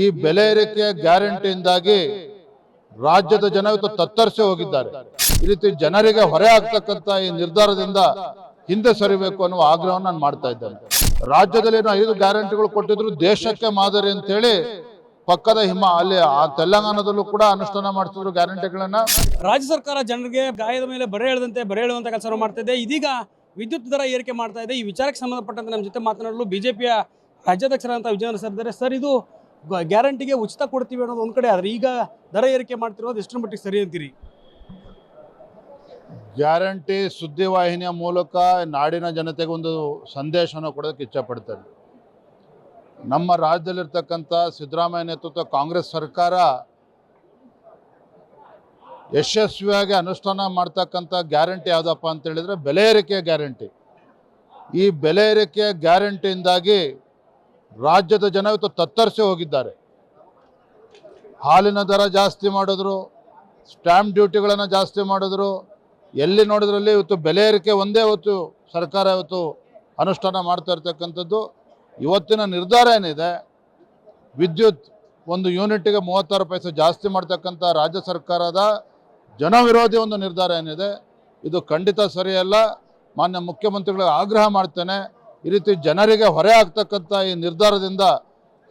ಈ ಬೆಲೆ ಏರಿಕೆಯ ಗ್ಯಾರಂಟಿಯಿಂದಾಗಿ ರಾಜ್ಯದ ಜನ ಇವತ್ತು ತತ್ತರಿಸಿ ಹೋಗಿದ್ದಾರೆ. ಈ ರೀತಿ ಜನರಿಗೆ ಹೊರೆ ಆಗ್ತಕ್ಕಂತ ಈ ನಿರ್ಧಾರದಿಂದ ಹಿಂದೆ ಸರಿಬೇಕು ಅನ್ನುವ ಆಗ್ರಹವನ್ನು ನಾನು ಮಾಡ್ತಾ ಇದ್ದೇನೆ. ರಾಜ್ಯದಲ್ಲಿ ಐದು ಗ್ಯಾರಂಟಿಗಳು ಕೊಟ್ಟಿದ್ರು ದೇಶಕ್ಕೆ ಮಾದರಿ ಅಂತೇಳಿ ಪಕ್ಕದ ಹಿಮ ಅಲ್ಲಿ ಆ ತೆಲಂಗಾಣದಲ್ಲೂ ಕೂಡ ಅನುಷ್ಠಾನ ಮಾಡ್ತಿದ್ರು ಗ್ಯಾರಂಟಿಗಳನ್ನ. ರಾಜ್ಯ ಸರ್ಕಾರ ಜನರಿಗೆ ಗಾಯದ ಮೇಲೆ ಬರೆ ಹೇಳದಂತೆ ಬರೆ ಹೇಳುವಂತ ಕೆಲಸ ಮಾಡ್ತಾ ಇದೆ. ಇದೀಗ ವಿದ್ಯುತ್ ದರ ಏರಿಕೆ ಮಾಡ್ತಾ ಇದೆ. ಈ ವಿಚಾರಕ್ಕೆ ಸಂಬಂಧಪಟ್ಟಂತೆ ನಮ್ಮ ಜೊತೆ ಮಾತನಾಡಲು ಬಿಜೆಪಿಯ ರಾಜ್ಯಾಧ್ಯಕ್ಷರಾದಂತಹ ವಿಜಯೇಂದ್ರ ಸರ್ ಇದ್ದಾರೆ. ಸರ್, ಇದು ಗ್ಯಾರಂಟಿಗೆ ಉಚಿತ ಕೊಡ್ತೀವಿ ಅನ್ನೋದು ಒಂದು ಕಡೆ, ಆದರೆ ಈಗ ದರ ಏರಿಕೆ ಮಾಡ್ತಿರೋದು ಎಷ್ಟರ ಮಟ್ಟಿಗೆ ಸರಿ ಅಂತೀರಿ? ಗ್ಯಾರಂಟಿ ಸುದ್ದಿವಾಹಿನಿಯ ಮೂಲಕ ನಾಡಿನ ಜನತೆಗೆ ಒಂದು ಸಂದೇಶವನ್ನು ಕೊಡೋದಕ್ಕೆ ಇಚ್ಛಪಡ್ತೇನೆ. ನಮ್ಮ ರಾಜ್ಯದಲ್ಲಿರ್ತಕ್ಕಂಥ ಸಿದ್ದರಾಮಯ್ಯ ನೇತೃತ್ವ ಕಾಂಗ್ರೆಸ್ ಸರ್ಕಾರ ಯಶಸ್ವಿಯಾಗಿ ಅನುಷ್ಠಾನ ಮಾಡ್ತಕ್ಕಂಥ ಗ್ಯಾರಂಟಿ ಯಾವುದಪ್ಪ ಅಂತ ಹೇಳಿದರೆ, ಬೆಲೆ ಏರಿಕೆಯ ಗ್ಯಾರಂಟಿ. ಈ ಬೆಲೆ ಏರಿಕೆಯ ಗ್ಯಾರಂಟಿಯಿಂದಾಗಿ ರಾಜ್ಯದ ಜನ ಇವತ್ತು ತತ್ತರಿಸಿ ಹೋಗಿದ್ದಾರೆ. ಹಾಲಿನ ದರ ಜಾಸ್ತಿ ಮಾಡಿದ್ರು, ಸ್ಟ್ಯಾಂಪ್ ಡ್ಯೂಟಿಗಳನ್ನು ಜಾಸ್ತಿ ಮಾಡಿದ್ರು. ಎಲ್ಲಿ ನೋಡಿದ್ರಲ್ಲಿ ಇವತ್ತು ಬೆಲೆ ಏರಿಕೆ ಒಂದೇ ಹೊತ್ತು ಸರ್ಕಾರ ಇವತ್ತು ಅನುಷ್ಠಾನ ಮಾಡ್ತಾ ಇರ್ತಕ್ಕಂಥದ್ದು. ಇವತ್ತಿನ ನಿರ್ಧಾರ ಏನಿದೆ? ವಿದ್ಯುತ್ ಒಂದು ಯೂನಿಟ್ಗೆ ಮೂವತ್ತಾರು ಪೈಸೆ ಜಾಸ್ತಿ ಮಾಡ್ತಕ್ಕಂಥ ರಾಜ್ಯ ಸರ್ಕಾರದ ಜನವಿರೋಧಿ ಒಂದು ನಿರ್ಧಾರ ಏನಿದೆ? ಇದು ಖಂಡಿತ ಸರಿಯಲ್ಲ. ಮಾನ್ಯ ಮುಖ್ಯಮಂತ್ರಿಗಳಿಗೆ ಆಗ್ರಹ ಮಾಡ್ತೇನೆ. ಈ ರೀತಿ ಜನರಿಗೆ ಹೊರೆ ಆಗ್ತಕ್ಕಂಥ ಈ ನಿರ್ಧಾರದಿಂದ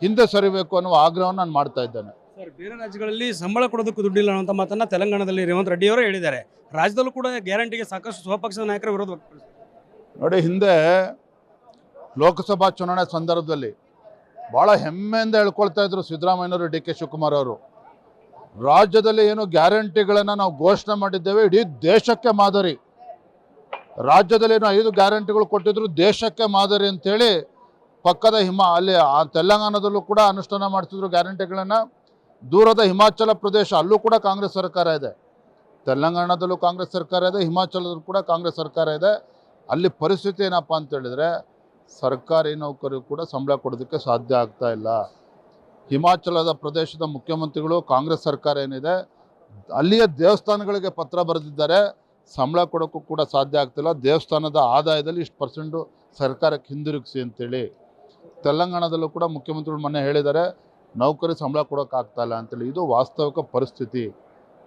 ಹಿಂದೆ ಸರಿಬೇಕು ಅನ್ನುವ ಆಗ್ರಹವನ್ನು ನಾನು ಮಾಡ್ತಾ ಇದ್ದೇನೆ. ಸರ್ ಬೇರೆ ರಾಜ್ಯಗಳಲ್ಲಿ ಸಂಬಳ ಕೊಡೋದಕ್ಕೂ ದುಡ್ಡಿಲ್ಲ ಅನ್ನೋಂಥ ಮಾತನ್ನ ತೆಲಂಗಾಣದಲ್ಲಿ ರೇವಂತ್ ರೆಡ್ಡಿ ಅವರು ಹೇಳಿದ್ದಾರೆ. ರಾಜ್ಯದಲ್ಲೂ ಕೂಡ ಗ್ಯಾರಂಟಿಗೆ ಸಾಕಷ್ಟು ಸ್ವಪಕ್ಷದ ನಾಯಕರ ವಿರೋಧ ವ್ಯಕ್ತಪಡಿಸಿದ್ದಾರೆ. ನೋಡಿ ಹಿಂದೆ ಲೋಕಸಭಾ ಚುನಾವಣೆ ಸಂದರ್ಭದಲ್ಲಿ ಭಾಳ ಹೆಮ್ಮೆಯಿಂದ ಹೇಳ್ಕೊಳ್ತಾ ಇದ್ರು ಸಿದ್ದರಾಮಯ್ಯನವರು ಡಿ ಕೆ ಶಿವಕುಮಾರ್ ಅವರು. ರಾಜ್ಯದಲ್ಲಿ ಏನು ಗ್ಯಾರಂಟಿಗಳನ್ನು ನಾವು ಘೋಷಣೆ ಮಾಡಿದ್ದೇವೆ ಇಡೀ ದೇಶಕ್ಕೆ ಮಾದರಿ. ರಾಜ್ಯದಲ್ಲಿ ಏನು ಐದು ಗ್ಯಾರಂಟಿಗಳು ಕೊಟ್ಟಿದ್ರು, ದೇಶಕ್ಕೆ ಮಾದರಿ ಅಂತೇಳಿ ಪಕ್ಕದ ಹಿಮ, ಅಲ್ಲಿ ಆ ತೆಲಂಗಾಣದಲ್ಲೂ ಕೂಡ ಅನುಷ್ಠಾನ ಮಾಡ್ತಿದ್ರು ಗ್ಯಾರಂಟಿಗಳನ್ನು. ದೂರದ ಹಿಮಾಚಲ ಪ್ರದೇಶ, ಅಲ್ಲೂ ಕೂಡ ಕಾಂಗ್ರೆಸ್ ಸರ್ಕಾರ ಇದೆ. ತೆಲಂಗಾಣದಲ್ಲೂ ಕಾಂಗ್ರೆಸ್ ಸರ್ಕಾರ ಇದೆ, ಹಿಮಾಚಲದಲ್ಲೂ ಕೂಡ ಕಾಂಗ್ರೆಸ್ ಸರ್ಕಾರ ಇದೆ. ಅಲ್ಲಿ ಪರಿಸ್ಥಿತಿ ಏನಪ್ಪ ಅಂತ ಹೇಳಿದ್ರೆ, ಸರ್ಕಾರಿ ನೌಕರರು ಕೂಡ ಸಂಬಳ ಕೊಡೋದಕ್ಕೆ ಸಾಧ್ಯ ಆಗ್ತಾ ಇಲ್ಲ. ಹಿಮಾಚಲದ ಪ್ರದೇಶದ ಮುಖ್ಯಮಂತ್ರಿಗಳು, ಕಾಂಗ್ರೆಸ್ ಸರ್ಕಾರ ಏನಿದೆ, ಅಲ್ಲಿಯ ದೇವಸ್ಥಾನಗಳಿಗೆ ಪತ್ರ ಬರೆದಿದ್ದಾರೆ. ಸಂಬಳ ಕೊಡೋಕ್ಕೂ ಕೂಡ ಸಾಧ್ಯ ಆಗ್ತಿಲ್ಲ. ದೇವಸ್ಥಾನದ ಆದಾಯದಲ್ಲಿ ಇಷ್ಟು ಪರ್ಸೆಂಟು ಸರ್ಕಾರಕ್ಕೆ ಹಿಂದಿರುಗಿಸಿ ಅಂತೇಳಿ ತೆಲಂಗಾಣದಲ್ಲೂ ಕೂಡ ಮುಖ್ಯಮಂತ್ರಿಗಳು ಮೊನ್ನೆ ಹೇಳಿದ್ದಾರೆ, ನೌಕರಿ ಸಂಬಳ ಕೊಡೋಕ್ಕಾಗ್ತಾ ಇಲ್ಲ ಅಂತೇಳಿ. ಇದು ವಾಸ್ತವಿಕ ಪರಿಸ್ಥಿತಿ.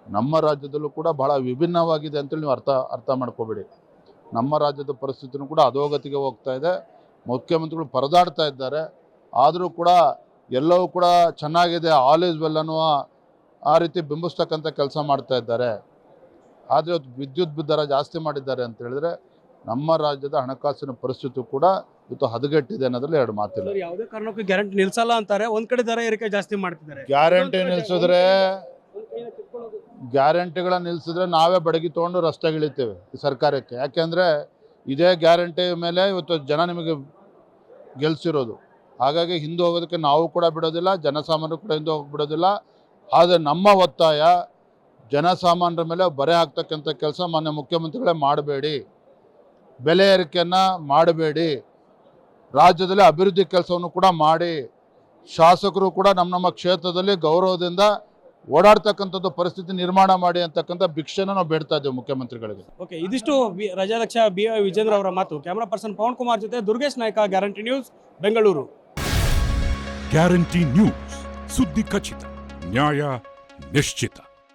ನಮ್ಮ ರಾಜ್ಯದಲ್ಲೂ ಕೂಡ ಬಹಳ ವಿಭಿನ್ನವಾಗಿದೆ ಅಂತೇಳಿ ನೀವು ಅರ್ಥ ಅರ್ಥ ಮಾಡ್ಕೋಬೇಡಿ. ನಮ್ಮ ರಾಜ್ಯದ ಪರಿಸ್ಥಿತಿನೂ ಕೂಡ ಅಧೋಗತಿಗೆ ಹೋಗ್ತಾ ಇದೆ. ಮುಖ್ಯಮಂತ್ರಿಗಳು ಪರದಾಡ್ತಾ ಇದ್ದಾರೆ. ಆದರೂ ಕೂಡ ಎಲ್ಲವೂ ಕೂಡ ಚೆನ್ನಾಗಿದೆ. ಆಲ್ ಈಸ್ ವೆಲ್ ಅನ್ನುವ ಆ ರೀತಿ ಬಿಂಬಿಸ್ತಕ್ಕಂಥ ಕೆಲಸ ಮಾಡ್ತಾ ಇದ್ದಾರೆ. ಆದರೆ ಇವತ್ತು ವಿದ್ಯುತ್ ದರ ಜಾಸ್ತಿ ಮಾಡಿದ್ದಾರೆ ಅಂತ ಹೇಳಿದ್ರೆ ನಮ್ಮ ರಾಜ್ಯದ ಹಣಕಾಸಿನ ಪರಿಸ್ಥಿತಿ ಕೂಡ ಇವತ್ತು ಹದಗೆಟ್ಟಿದೆ ಅನ್ನೋದ್ರಲ್ಲಿ ಎರಡು ಮಾತಿಲ್ಲ. ಯಾವುದೇ ಕಾರಣಕ್ಕೂ ಗ್ಯಾರಂಟಿ ನಿಲ್ಸಲ್ಲ ಅಂತಾರೆ. ಒಂದ್ ಕಡೆ ದರ ಏರಿಕೆ ಜಾಸ್ತಿ ಮಾಡ್ತಿದ್ದಾರೆ. ಗ್ಯಾರಂಟಿ ನಿಲ್ಸಿದ್ರೆ ಗ್ಯಾರಂಟಿಗಳನ್ನ ನಿಲ್ಸಿದ್ರೆ ನಾವೇ ಬಡಗಿ ತೊಗೊಂಡು ರಸ್ತೆಗಿಳಿತೇವೆ ಈ ಸರ್ಕಾರಕ್ಕೆ. ಯಾಕೆಂದ್ರೆ ಇದೇ ಗ್ಯಾರಂಟಿ ಮೇಲೆ ಇವತ್ತು ಜನ ನಿಮಗೆ ಗೆಲ್ಸಿರೋದು. ಹಾಗಾಗಿ ಹಿಂದೆ ಹೋಗೋದಕ್ಕೆ ನಾವು ಕೂಡ ಬಿಡೋದಿಲ್ಲ ಜನಸಾಮಾನ್ಯರು ಕೂಡ ಹಿಂದೆ ಹೋಗಿ ಬಿಡೋದಿಲ್ಲ. ಆದರೆ ನಮ್ಮ ಒತ್ತಾಯ ಜನಸಾಮಾನ್ಯರ ಮೇಲೆ ಬರೆ ಹಾಕ್ತಕ್ಕಂಥ ಕೆಲಸ ಮಾನ್ಯ ಮುಖ್ಯಮಂತ್ರಿಗಳೇ ಮಾಡಬೇಡಿ. ಬೆಲೆ ಏರಿಕೆಯನ್ನು ಮಾಡಬೇಡಿ. ರಾಜ್ಯದಲ್ಲಿ ಅಭಿವೃದ್ಧಿ ಕೆಲಸವನ್ನು ಕೂಡ ಮಾಡಿ. ಶಾಸಕರು ಕೂಡ ನಮ್ಮ ನಮ್ಮ ಕ್ಷೇತ್ರದಲ್ಲಿ ಗೌರವದಿಂದ ಓಡಾಡ್ತಕ್ಕಂಥದ್ದು ಪರಿಸ್ಥಿತಿ ನಿರ್ಮಾಣ ಮಾಡಿ ಅಂತಕ್ಕಂಥ ಭಿಕ್ಷೆನ ನಾವು ಬೇಡ್ತಾ ಇದ್ದೇವೆ ಮುಖ್ಯಮಂತ್ರಿಗಳಿಗೆ. ಓಕೆ ಇದಿಷ್ಟು ರಜಾಧ್ಯಕ್ಷ ರಾಜ್ಯಾಧ್ಯಕ್ಷ ಬಿ ವೈ ವಿಜೇಂದ್ರ ಅವರ ಮಾತು. ಕ್ಯಾಮರಾ ಪರ್ಸನ್ ಪವನ್ ಕುಮಾರ್ ಜೊತೆ Durgesh Naik guarantee news Bengaluru. Guarantee news ಸುದ್ದಿ ಖಚಿತ ನ್ಯಾಯ ನಿಶ್ಚಿತ.